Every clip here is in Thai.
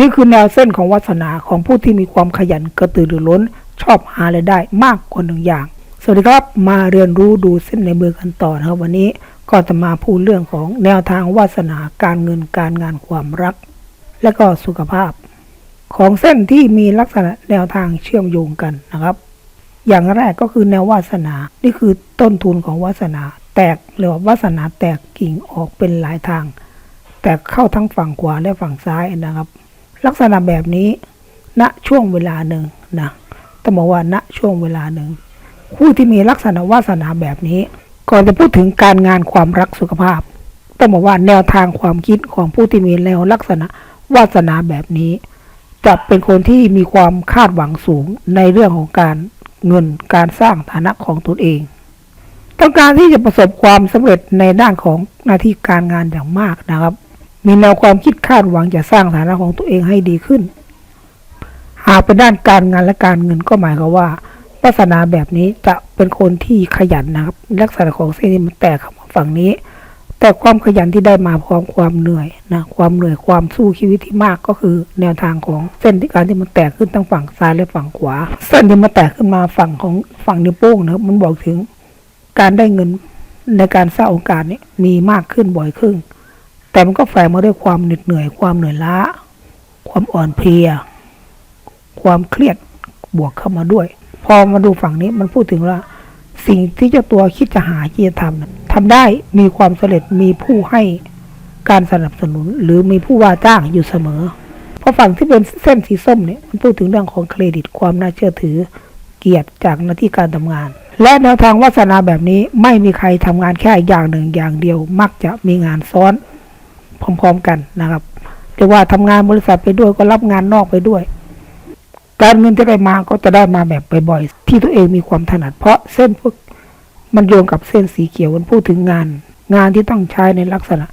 นี่คือแนวเส้นของวาสนาของผู้ที่มีความขยันกระตือรือร้น ชอบหารายได้มากกว่าหนึ่งอย่าง สวัสดีครับมาเรียนรู้ดูเส้นในมือกันต่อนะครับ วันนี้ก็จะมาพูดเรื่องของแนวทางวาสนาการเงินการงานความรัก และก็สุขภาพ ของเส้นที่มีลักษณะแนวทางเชื่อมโยงกันนะครับ อย่างแรกก็คือแนววาสนา นี่คือต้นทุนของวาสนาแตกหรือว่าวาสนาแตกกิ่งออกเป็นหลายทาง แตกเข้าทั้งฝั่งขวาและฝั่งซ้ายนะครับ ลักษณะแบบนี้ณช่วงเวลาหนึ่งนะต้องบอกว่าณช่วงเวลาหนึ่งผู้ที่มีลักษณะวาสนาแบบนี้ ก่อนจะพูดถึงการงานความรักสุขภาพ ต้องบอกว่าแนวทางความคิดของผู้ที่มีแนวลักษณะวาสนาแบบนี้ จะเป็นคนที่มีความคาดหวังสูงในเรื่องของการเงินการสร้างฐานะของตนเองต้องการที่จะประสบความสำเร็จในด้านของหน้าที่การงานอย่างมากนะครับ มีแนวความคิดคาดหวังจะสร้างฐานะของตัวเองให้ดีขึ้น หากเป็นด้านการงานและการเงินก็หมายความว่าลักษณะแบบนี้จะเป็นคนที่ขยันนะครับ ลักษณะของเส้นที่มันแตกเข้ามาฝั่งนี้ แต่ความขยันที่ได้มาพร้อมความเหนื่อยนะความเหนื่อยความสู้ชีวิตที่มากก็คือ แนวทางของเส้นที่การที่มันแตกขึ้นทั้งฝั่งซ้ายและฝั่งขวา เส้นที่มันแตกขึ้นมาฝั่งของฝั่งนิ้วโป้งนะครับมันบอกถึงการได้เงินในการสร้างโอกาสนี้มีมากขึ้นบ่อยขึ้น แต่มันก็แฝงมาด้วยความเหน็ดเหนื่อย ความเหนื่อยล้า ความอ่อนเพลีย ความเครียดบวกเข้ามาด้วย พอมาดูฝั่งนี้มันพูดถึงว่า สิ่งที่เจ้าตัวคิดจะหาที่จะทำทำได้มีความสำเร็จมีผู้ให้การสนับสนุนหรือมีผู้ว่าจ้างอยู่เสมอเพราะฝั่งที่เป็นเส้นสีส้มเนี่ยมันพูดถึงเรื่องของเครดิตความน่าเชื่อถือ เกียรติจากหน้าที่การทำงาน และแนวทางวาสนาแบบนี้ไม่มีใครทำงานแค่อย่างหนึ่งอย่างเดียว มักจะมีงานซ้อน พร้อมๆกันนะครับเรียกว่าทำงานบริษัทไปด้วยก็รับงานนอกไปด้วย การเงินที่ได้มาก็จะได้มาแบบบ่อยๆที่ตัวเองมีความถนัด เพราะเส้นพวกมันโยงกับเส้นสีเขียวมันพูดถึงงาน งานที่ต้องใช้ในลักษณะ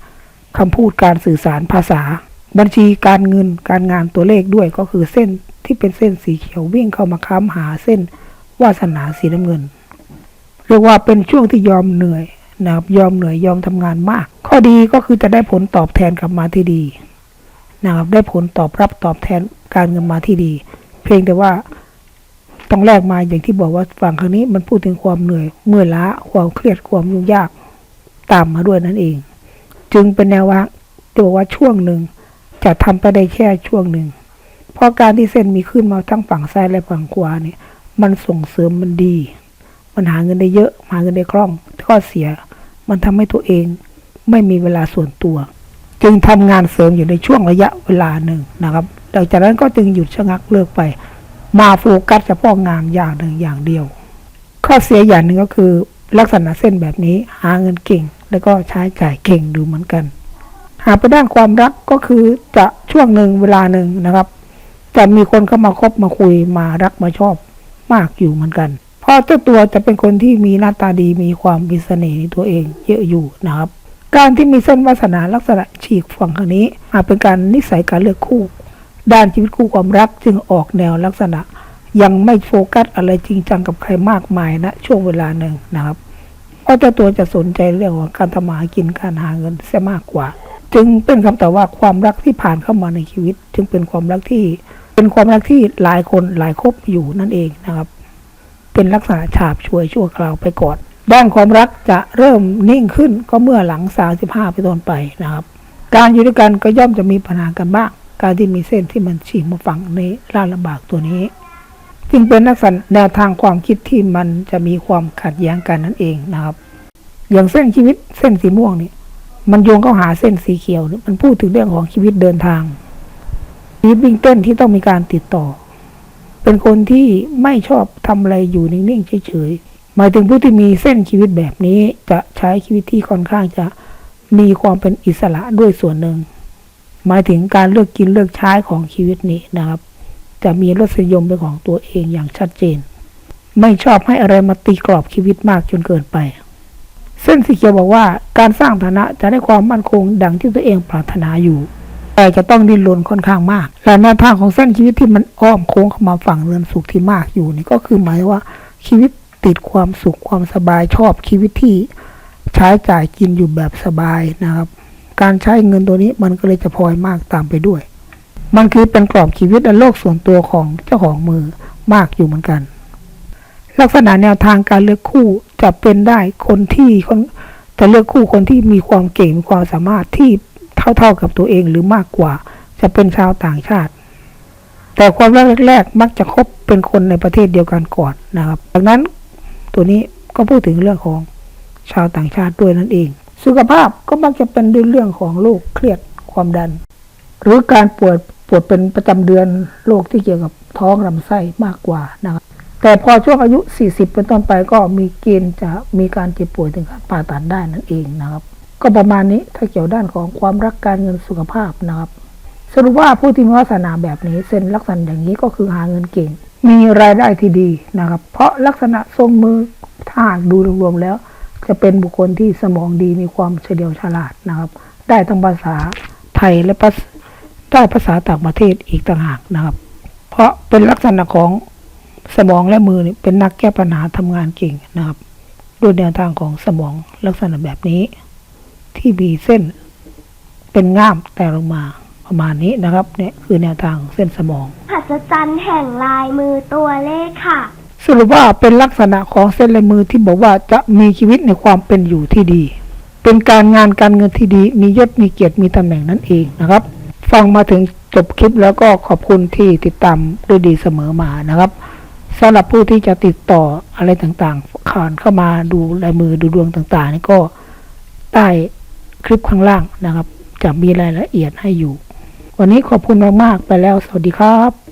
คำพูดการสื่อสารภาษา บัญชีการเงินการงานตัวเลขด้วยก็คือเส้นที่เป็นเส้นสีเขียววิ่งเข้ามาค้ำหาเส้นวาสนาสีน้ำเงิน เรียกว่าเป็นช่วงที่ยอมเหนื่อย นะครับยอมเหนื่อยยอมทำงานมาก ข้อดีก็คือจะได้ผลตอบแทนกลับมาที่ดีนะครับได้ผลตอบรับตอบแทนการเงินมาที่ดี เพียงแต่ว่าต้องแลกมาอย่างที่บอกว่าฝั่งครั้งนี้มันพูดถึงความเหนื่อยเมื่อยล้าความเครียดความยุ่งยากตามมาด้วยนั่นเอง จึงเป็นแนวว่าที่บอกว่าช่วงหนึ่งจะทำไปได้แค่ช่วงหนึ่งเพราะการที่เส้นมีขึ้นมาทั้งฝั่งซ้ายและฝั่งขวาเนี่ยมันส่งเสริมมันดี มันหาเงินได้เยอะหาเงินได้คล่องข้อเสีย มันทำให้ตัวเองไม่มีเวลาส่วนตัว จึงทำงานเสริมอยู่ในช่วงระยะเวลาหนึ่งนะครับหลังจากนั้นก็จึงหยุดชะงักเลิกไป มาโฟกัสเฉพาะงานอย่างหนึ่งอย่างเดียว ข้อเสียอย่างหนึ่งก็คือลักษณะเส้นแบบนี้หาเงินเก่ง แล้วก็ใช้จ่ายเก่งดูเหมือนกัน หาไปด้านความรักก็คือจะช่วงหนึ่งเวลาหนึ่งนะครับ จะมีคนเข้ามาคบมาคุยมารักมาชอบมากอยู่เหมือนกัน ราะเจ้าตัวจะเป็นคนที่มีหน้าตาดีมีความมีเสน่ห์ในตัวเองเยอะอยู่นะครับ การที่มีเส้นวาสนาลักษณะฉีกฝั่งทางนี้ อาจเป็นการนิสัยการเลือกคู่ ด้านชีวิตคู่ความรักจึงออกแนวลักษณะ ยังไม่โฟกัสอะไรจริงจังกับใครมากมายนะช่วงเวลาหนึ่งนะครับเพราะเจ้าตัวจะสนใจเรื่องของการทำมาหากินการหาเงินเสียมากกว่า จึงเป็นคำตอบว่าความรักที่ผ่านเข้ามาในชีวิต จึงเป็นความรักที่ เป็นความรักที่หลายคนหลายคบอยู่นั่นเองนะครับ เป็นลักษณะฉาบช่วยชั่วคราวไปก่อน ด้านความรักจะเริ่มนิ่งขึ้นก็เมื่อหลัง 35 ไปต้นไปนะครับ การอยู่ด้วยกันก็ย่อมจะมีปัญหากันบ้าง การที่มีเส้นที่มันฉีกมาฝังในร่างลำบากตัวนี้ จึงเป็นลักษณะแนวทางความคิดที่มันจะมีความขัดแย้งกันนั่นเองนะครับ อย่างเส้นชีวิตเส้นสีม่วงนี่มันโยงเข้าหาเส้นสีเขียว มันพูดถึงเรื่องของชีวิตเดินทางชีวิตวิ่งเต้นที่ต้องมีการติดต่อ เป็นคนที่ไม่ชอบทำอะไรอยู่นิ่งๆเฉยๆหมายถึงผู้ที่มีเส้นชีวิตแบบนี้จะใช้ชีวิตที่ค่อนข้างจะมีความเป็นอิสระด้วยส่วนหนึ่ง หมายถึงการเลือกกินเลือกใช้ของชีวิตนี้นะครับ จะมีรสนิยมเป็นของตัวเองอย่างชัดเจน ไม่ชอบให้อะไรมาตีกรอบชีวิตมากจนเกินไปเส้นสีเขียวบอกว่าการสร้างฐานะจะได้ความมั่นคงดังที่ตัวเองปรารถนาอยู่ แต่จะต้องดิ้นรนค่อนข้างมาก และแนวทางของเส้นชีวิตที่มันอ้อมโค้งเข้ามาฝั่งเรือนสุขที่มากอยู่นี่ก็คือหมายว่าชีวิตติดความสุขความสบายชอบชีวิตที่ใช้จ่ายกินอยู่แบบสบายนะครับ การใช้เงินตัวนี้มันก็เลยจะพลอยมากตามไปด้วย มันคือเป็นกรอบชีวิตและโลกส่วนตัวของเจ้าของมือมากอยู่เหมือนกัน ลักษณะแนวทางการเลือกคู่จะเป็นได้คนที่คนจะเลือกคู่คนที่มีความเก่งมีความสามารถที่ เท่าๆกับตัวเองหรือมากกว่า จะเป็นชาวต่างชาติ แต่ความรักแรกๆ มักจะคบเป็นคนในประเทศเดียวกันก่อนนะครับดังนั้นตัวนี้ก็พูดถึงเรื่องของชาวต่างชาติด้วยนั่นเอง สุขภาพก็มักจะเป็นด้วยเรื่องของโรคเครียดความดัน หรือการปวดปวดเป็นประจำเดือนโรคที่เกี่ยวกับท้องลำไส้มากกว่านะครับแต่พอช่วงอายุ 40 เป็นต้นไปก็มีเกณฑ์จะมีการเจ็บป่วยถึงการผ่าตัดได้นั่นเองนะครับ ก็ประมาณนี้ถ้าเกี่ยวด้านของความรักการเงินสุขภาพนะครับ สรุปว่าผู้ที่มีวาสนาแบบนี้เส้นลักษณะอย่างนี้ก็คือหาเงินเก่ง มีรายได้ที่ดีนะครับ เพราะลักษณะทรงมือถ้าหากดูรวมๆแล้ว จะเป็นบุคคลที่สมองดีมีความเฉลียวฉลาดนะครับ ได้ทั้งภาษาไทยและภาษาได้ภาษาต่างประเทศอีกต่างหากนะครับ เพราะเป็นลักษณะของสมองและมือเป็นนักแก้ปัญหาทำงานเก่งนะครับด้วยแนวทางของสมองลักษณะแบบนี้ ที่มีเส้นเป็นง่ามแต่ลงมาประมาณนี้นะครับเนี่ยคือแนวทางเส้นสมองหัศจรรย์แห่งลายมือตัวเลขค่ะ สรุปว่าเป็นลักษณะของเส้นลายมือที่บอกว่าจะมีชีวิตในความเป็นอยู่ที่ดี เป็นการงานการเงินที่ดี มียศมีเกียรติมีตำแหน่งนั่นเองนะครับ ฟังมาถึงจบคลิปแล้วก็ขอบคุณที่ติดตามด้วยดีเสมอมานะครับสำหรับผู้ที่จะติดต่ออะไรต่างๆข่านเข้ามาดูลายมือดูดวงต่างๆนี่ก็ใต้ คลิปข้างล่างนะครับ จะมีรายละเอียดให้อยู่ วันนี้ขอบคุณมากๆไปแล้ว สวัสดีครับ